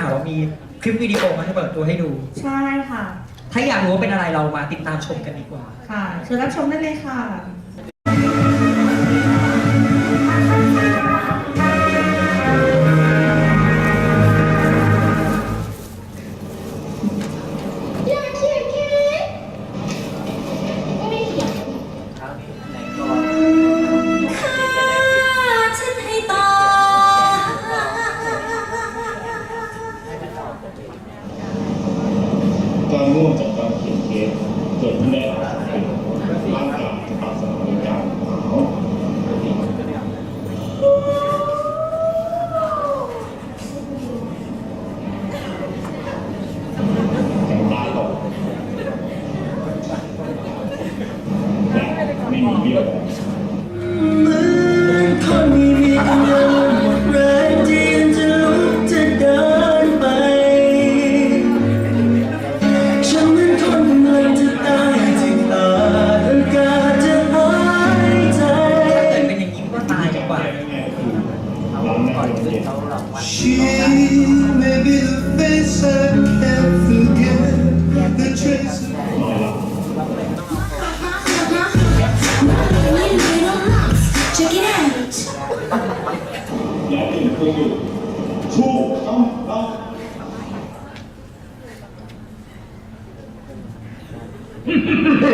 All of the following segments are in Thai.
ข่าวว่ามีคลิปวิดีโอมาให้เปิดตัวให้ดู ใช่ค่ะ ถ้าอยากรู้ว่าเป็นอะไรเรามาติดตามชมกันดีกว่า ค่ะ เชิญรับชมได้เลยค่ะ Hehehehe!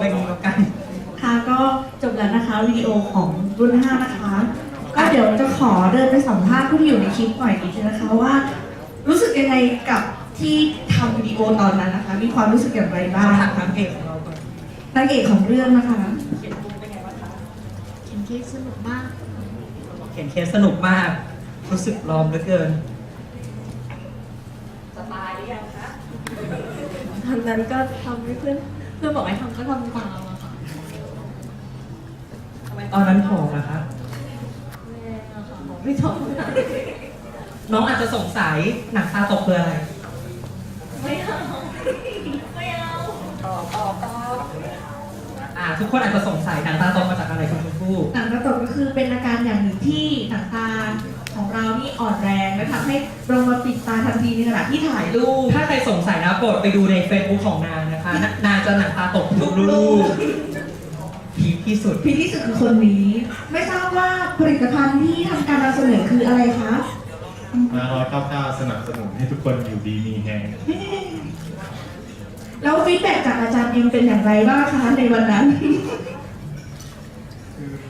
ขึ้นมาบนโลกใบนี้แล้วกันค่ะก็จบแล้วนะคะวิดีโอของรุ่น 5 นะคะ ก็เดี๋ยวจะขอเดินไปสัมภาษณ์ผู้ที่อยู่ในคลิปหน่อยนิดนึงนะคะว่า รู้สึกยังไงกับที่ทำวิดีโอตอนนั้นนะคะ มีความรู้สึกอย่างไรบ้างถามทางเอกของเราก่อนนางเอกของเรื่องนะคะ เขียนเป็นไงบ้างคะเขียนเคสสนุกมาก เขียนเคสสนุกมาก รู้สึกลอมเหลือเกินตอนนั้นก็ทำให้เพื่อน เพื่อนบอกให้ทำก็ทำตามอะค่ะทำไมตอนนั้นผอมนะคะ แม่อะค่ะบอกไม่ทำน้องอาจจะสงสัยหนังตาตกคืออะไร ไม่เอาไม่เอาอ่า ทุกคนอาจจะสงสัยหนังตาตกมาจากอะไรคุณชมพู่หนังกระตกก็คือเป็นอาการอย่างหนึ่งที่หนังตาของเรานี่อ่อนแรงและทำให้ เรามาปิดตาทันทีในขณะที่ถ่ายรูป ถ้าใครสงสัยนะโปรดไปดูใน Facebook ของนางนะคะนนางจะหนังตาตกทุกรูปพีคที่สุด พีคที่สุดคือคนนี้ ไม่ทราบว่าผลิตภัณฑ์ที่ทำการนำเสนอคืออะไรคะ มาร้อยเก้าเก้าสนับสนุนให้ทุกคนอยู่ดีมีแฮงแล้วฟีดแบ็กจากอาจารย์เอ็มเป็นอย่างไรบ้างคะในวันนั้น คือมัน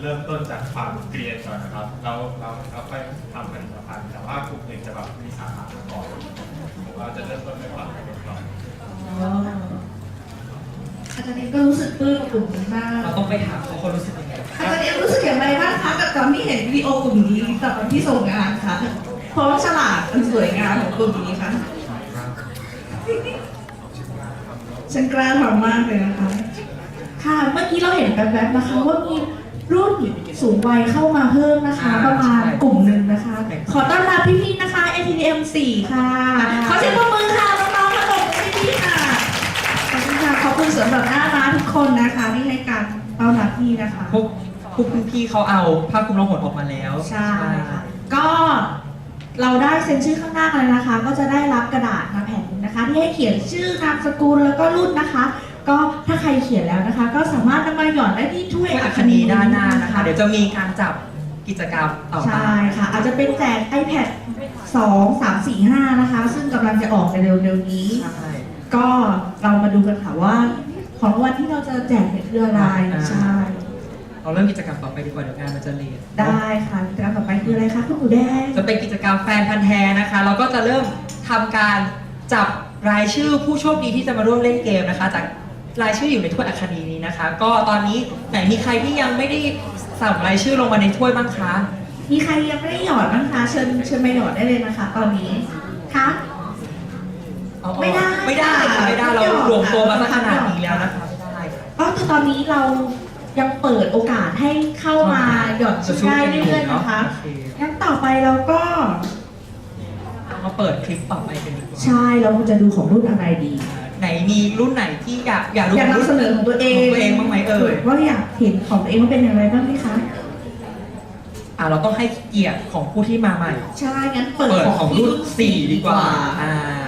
เริ่มต้นจากความเกลียนก่อนนะครับ เราเราเราค่อยทำผลิตภัณฑ์แต่ว่ากลุ่มหนึ่งจะแบบมีสาขามาก่อนผมว่าจะเริ่มต้นด้วยความเกลียนก่อนอาจารย์เองก็รู้สึกปลื้มกับกลุ่มนี้มากเราต้องไปถามเขาเขารู้สึกยังไงอาจารย์เองรู้สึกอย่างไรบ้างคะกับตอนที่เห็นวิดีโอกลุ่มนี้กับตอนที่ส่งงานคะเพราะว่าฉลาดอันสวยงามของกลุ่มนี้คะฉันกล้าทำมากเลยนะคะ ค่ะ เมื่อกี้เราเห็นแวบๆนะคะว่ามี รุ่นสูงวัยเข้ามาเพิ่มนะคะ ประมาณกลุ่มหนึ่งนะคะ ขอต้อนรับพี่ๆนะคะ ATM 4 ค่ะ ขอเสียงปรบมือค่ะน้องๆทั้งหมดพี่ๆค่ะ ขอบคุณค่ะ ขอบคุณสำหรับหน้าม้าทุกคนนะคะที่ให้การต้อนรับพี่นะคะ พวกพวกพี่ๆเขาเอาผ้าคลุมโลงหดออกมาแล้ว ใช่ค่ะ ก็เราได้เซ็นชื่อข้างหน้ากันแล้วนะคะ ก็จะได้รับกระดาษมาแผ่นหนึงนะคะ ที่ให้เขียนชื่อนามสกุลแล้วก็รุ่นนะคะ ก็ถ้าใครเขียนแล้วนะคะ ก็สามารถนำมาหย่อนได้ที่ถ้วยถ้วยอัคนีด้านหน้านะคะ เดี๋ยวจะมีการจับกิจกรรมต่อไปใช่ค่ะ อาจจะเป็นแจก iPad 2 3 4 5 นะคะ ซึ่งกำลังจะออกในเร็วๆนี้ ใช่ ก็เรามาดูกันค่ะว่า ของรางวัลที่เราจะแจกเนี่ยคืออะไรอ่า ใช่เราเริ่มกิจกรรมต่อไปดีกว่าเดี๋ยวงานมันจะเลทได้ค่ะกิจกรรมต่อไปคืออะไรคะคุณหมูแดง จะเป็นกิจกรรมแฟนพันธ์แท้นะคะ เราก็จะเริ่มทำการจับรายชื่อผู้โชคดีที่จะมาร่วมเล่นเกมนะคะ จาก รายชื่ออยู่ในถ้วยอัคนีนี้นะคะ ก็ตอนนี้ไหนมีใครที่ยังไม่ได้สั่งรายชื่อลงมาในถ้วยบ้างคะ มีใครยังไม่ได้หยอดบ้างคะเชิญเชิญมาหยอดได้เลยนะคะ ตอนนี้คะอ๋อไม่ได้ไม่ได้ค่ะไม่ได้เราไม่ยอมรวมตัวมาสักค่ะขนาดนี้แล้วนะคะไม่ได้ค่ะ ก็คือตอนนี้เรายังเปิดโอกาสให้เข้ามาหยอดชื่อได้เรื่อยๆนะคะโอเค งั้นต่อไปเราก็มาเปิดคลิปต่อไปกันดีกว่า ใช่เราจะดูของรุ่นอะไรดี ไหนมีรุ่นไหนที่อยากอยากรู้อยากนำเสนอของตัวเองของตัวเองบ้างไหมเอ่ยว่าอยากเห็นของตัวเองว่าเป็นอย่างไรบ้างไหมคะอ่าเราต้องให้เกียรติของผู้ที่มาใหม่ ใช่งั้นเปิดเปิดของของรุ่นสี่ดีกว่าอ่าเอา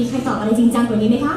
มีใครตอบอะไรจริงจังกว่านี้ไหมคะ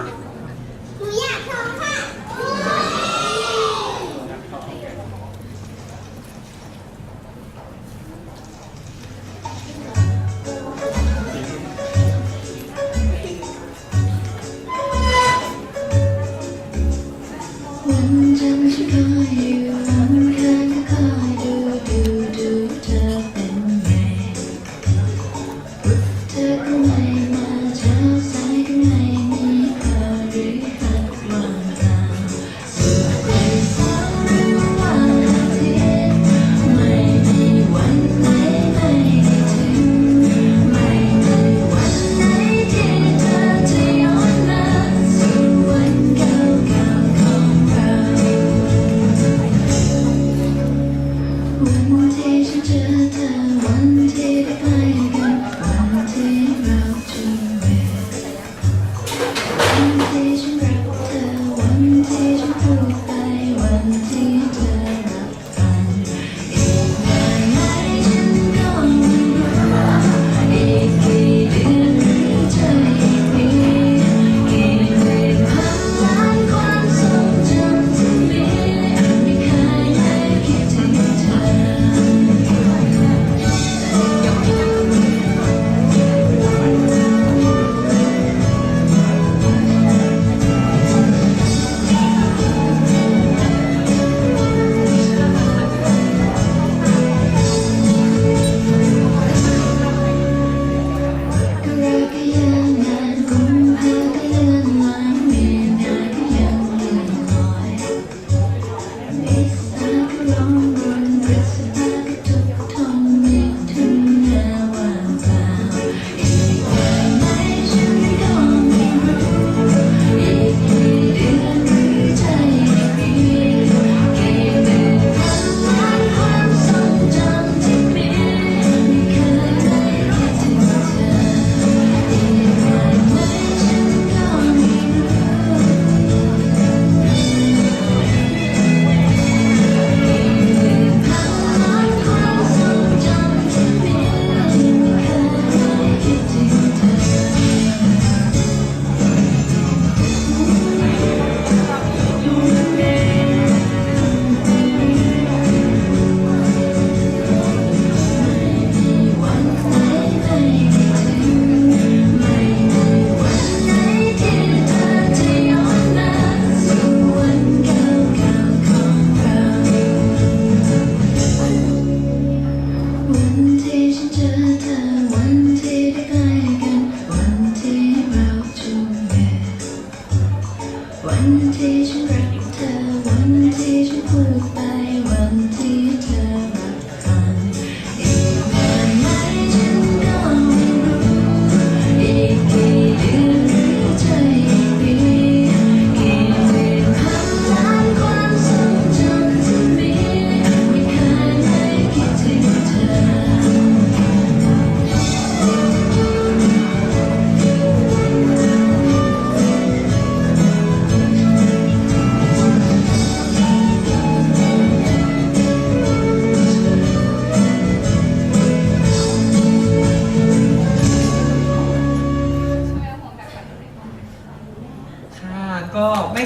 า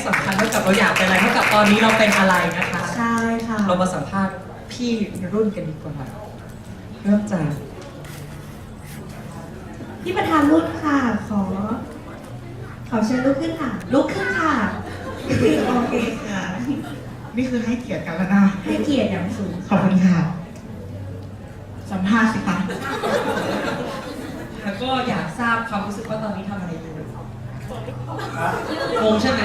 กับเราอยากเป็นอะไรเท่ากับตอนนี้เราเป็นอะไรนะคะ ใช่ค่ะเรามาสัมภาษณ์พี่รุ่นกันดีกว่าเริ่มจากพี่ประธานรุ่นค่ะ ขอ ขอเชิญลุกขึ้นค่ะ ลุกขึ้นค่ะ โอเคค่ะ นี่คือให้เกียรติกันแล้วนะ ให้เกียรติอย่างสูง ขอบคุณค่ะ สัมภาษณ์สิคะแล้วก็อยากทราบความรู้สึกว่าตอนนี้ทำอะไรอยู่งงใช่ไหม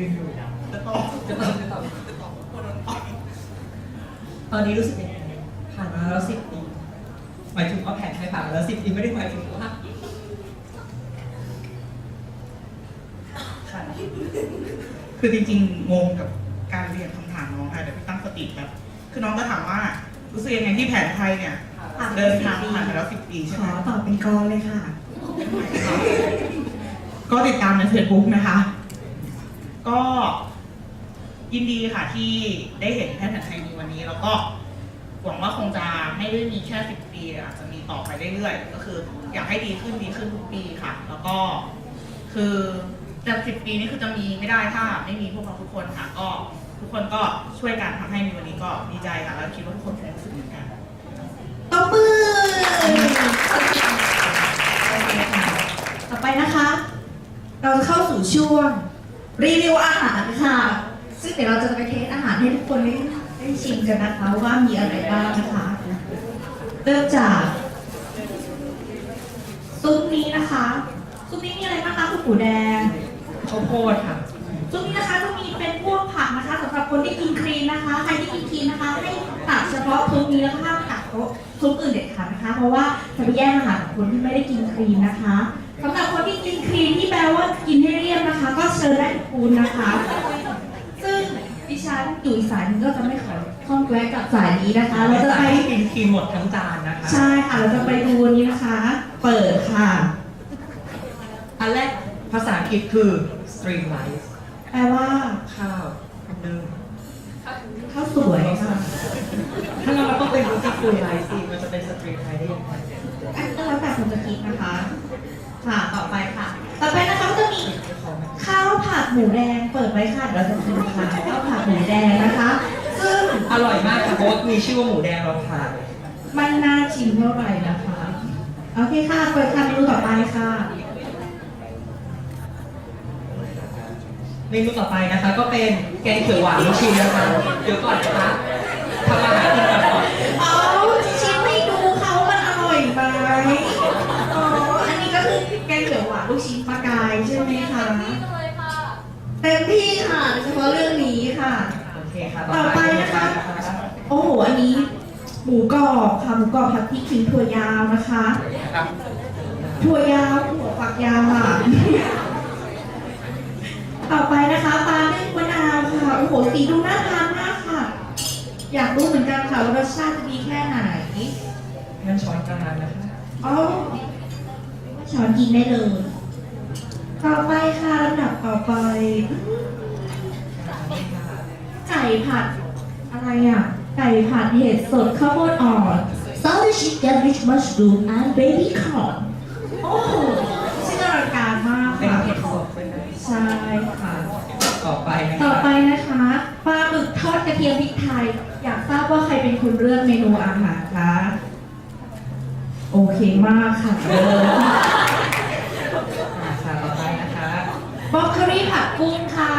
ยืนอยู่จะตอบจะตอบจะตอบตอนนี้รู้สึกยังไงผ่านมาแล้วสิบปีหมายถึงว่าแผนใช้ผ่านมาแล้วสิบปีไม่ได้หมายถึงว่าค่ะคือจริงๆงงกับการเรียนคำถามน้องค่ะเดี๋ยวพี่ตั้งสติแบบคือน้องก็ถามว่า รู้สึกยังไงที่แผนไทยเนี่ยเดินทางผ่านไปแล้วสิบปีใช่ไหมอตอบเป็นกรเลยค่ะ ก็ติดตามในเฟซบุ๊กนะคะ ก็ยินดีค่ะที่ได้เห็นแพทย์แผนไทยในวันนี้ แล้วก็หวังว่าคงจะไม่ได้มีแค่สิบปีอาจจะมีต่อไปเรื่อยๆก็คือ อยากให้ดีขึ้นดีขึ้นทุกปีค่ะ แล้วก็คือจะสิบปีนี้คือจะมีไม่ได้ถ้าไม่มีพวกเราทุกคนค่ะ ก็ทุกคนก็ช่วยกันทำให้มีวันนี้ก็ดีใจค่ะแล้วคิดว่าทุกคนคงรู้สึกเหมือนกันตบมือโอเคค่ะต่อไปนะคะ เราจะเข้าสู่ช่วง รีวิวอาหารค่ะ ซึ่งเดี๋ยวเราจะไปเทสอาหารให้ทุกคนได้ได้ชิมกันนะคะว่ามีอะไรบ้างนะคะเริ่มจากซุปนี้นะคะซุปนี้มีอะไรบ้างคะคุณหมูแดงข้าวโพดค่ะซุปนี้นะคะจะมีเป็นพวกผักนะคะสำหรับคนที่กินครีมนะคะ ใครที่กินครีมนะคะ ให้ตักเฉพาะซุปนี้แล้วก็ห้ามตัก ซุปอื่นเด็ดขาดนะคะ เพราะว่าจะไปแย่งอาหารของคนที่ไม่ได้กินครีมนะคะสำหรับคนที่กินครีมที่แปลว่ากินให้เรียบนะคะ ก็เชิญได้ทุกคุณนะคะ ซึ่งดิฉันอยู่อีกสายหนึงก็จะไม่ขอข้องแวะกับสายนี้นะคะ เราจะไปกินครีมหมดทั้งจานนะคะ ใช่ค่ะ เราจะไปดูวันนี้นะคะ เปิดค่ะ อันแรกภาษาอังกฤษคือ stream rice แปลว่าข้าวนึ่ง ข้าวสวยค่ะถ้าเราต้องเป็นรู้ที่ฟูลไลซ์สิมันจะเป็นสตรีมไทยได้ยังไงอันก็แล้วแต่คนจะคิดนะคะ ค่ะ ต่อไปค่ะ ต่อไปนะคะก็จะมีข้าวผัดหมูแดงเปิดไว้ค่ะเดี๋ยวเราจะชิมค่ะข้าวผัดหมูแดงนะคะ ซึ่งอร่อยมากค่ะเพราะว่ามีชื่อว่าหมูแดงเราทานไม่น่าชิมเท่าไหร่นะคะ โอเคค่ะ เปิดค่ะเมนูต่อไปค่ะ เมนูต่อไปนะคะ ก็เป็นแกงเขียวหวานลูกชิ้นนะคะเดี๋ยวก่อนนะคะทำอาหารกินกันก่อนเอาชิมให้ดูค่ะว่ามันอร่อยไหมอ๋อ อันนี้ก็คือแกงเขียวหวานลูกชิ้นปลากายใช่ไหมคะเต็มที่ค่ะโดยเฉพาะเรื่องนี้ค่ะ โอเคค่ะต่อไปนะคะ โอ้โห อันนี้หมูกรอบค่ะหมูกรอบผัดพริกขิงถั่วยาวนะคะ ถั่วยาวถั่วฝักยาวอะ ต่อไปนะคะปลานึ่งมะนาวค่ะ โอ้โห สีดูน่าทานมากค่ะ อยากรู้เหมือนกันค่ะว่ารสชาติจะดีแค่ไหนงั้นช้อนกลางนะคะอ๋อช้อนกินได้เลย ต่อไปค่ะลำดับต่อไป ไก่ผัด อะไรอะ ไก่ผัดเห็ดสดข้าวโพดอ่อน salted chicken rich mushroom and baby corn โอ้โหชื่ออลังการมากเป็นค่ะเห็ดสดเป็นไหมใช่ค่ะ ต่อไปนะต่อคะ ไปนะคะปลาหมึกท อดกระเทียมพริกไทย อยากทราบว่าใครเป็นคนเลือกเมนูอาหารคะ โอเคมากค่ะเริ่มอ่าค่ะต่อไปนะคะบล็อกโคลี่ผัดกุ้งค่ะ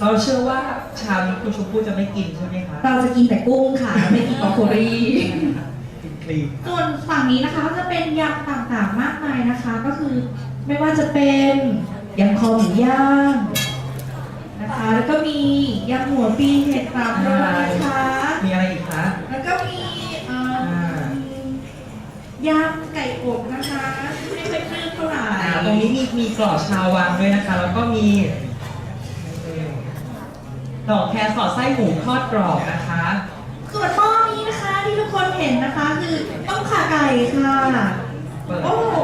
เราเชื่อว่าชามนี้คุณชมพู่จะไม่กินใช่ไหมคะเราจะกินแต่กุ้งค่ะ ไม่กินบล็อกโคลี่ กินครีมส่วนฝั่งนี้นะคะก็จะเป็นยำต่างๆมากมายนะคะ ก็คือไม่ว่าจะเป็นยำคอหมูย่าง นะคะ แล้วก็มียำหัวปีเห็ดสามรสนะคะมีอะไรอีกคะแล้วก็มีเอ่ออ่ายำไก่อบนะคะไม่ค่อยปลื้มเท่าไหร่อ่าตรงนี้มีมีกรอบชาววังด้วยนะคะ แล้วก็มีดอกแครสอดไส้หมูทอดกรอบนะคะ ส่วนหม้อนี้นะคะที่ทุกคนเห็นนะคะ คือต้มข่าไก่ค่ะเปิดโอ้โห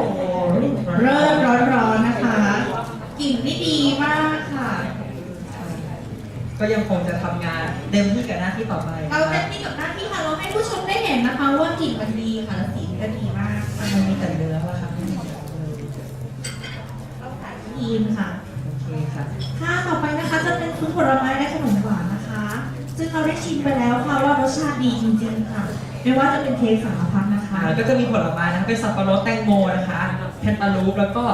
เริ่มร้อนๆนะคะกลิ่นนี่ดีมากค่ะ ก็ยังคงจะทำงานเต็มที่กับหน้าที่ต่อไปเราเต็มที่กับหน้าที่ค่ะเราให้ผู้ชมได้เห็นนะคะว่ากลิ่นมันดีค่ะและสีก็ดีมากมันมีแต่เนื้อว่ะค่มีแต่เนื้เราขายทีมค่ะ โอเคค่ะ ค่ะต่อไปนะคะจะเป็นชุดผลไม้และขนมหวานนะคะ ซึ่งเราได้ชิมไปแล้วค่ะว่ารสชาติดีจริงๆค่ะ ไม่ว่าจะเป็นเคสสารพัดนะคะ ก็จะมีผลไม้นะคะเป็นสับปะรดแตงโมนะคะแพนตาลูปแล้วก็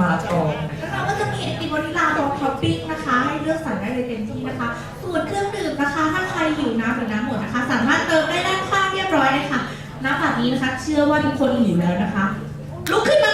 บาตองนะแล้วเราก็จะมีไอติมวานิลารองท็อปปิ้งนะคะ เลือกสั่งได้เลยเต็มที่นะคะ ส่วนเครื่องดื่มนะคะ ถ้าใครหิวน้ำหรือน้ำหมดนะคะ สามารถเติมได้ด้านข้างเรียบร้อยเลยค่ะน้ำแบบนี้นะคะ เชื่อว่าทุกคนหิวแล้วนะคะ ลุกขึ้นมา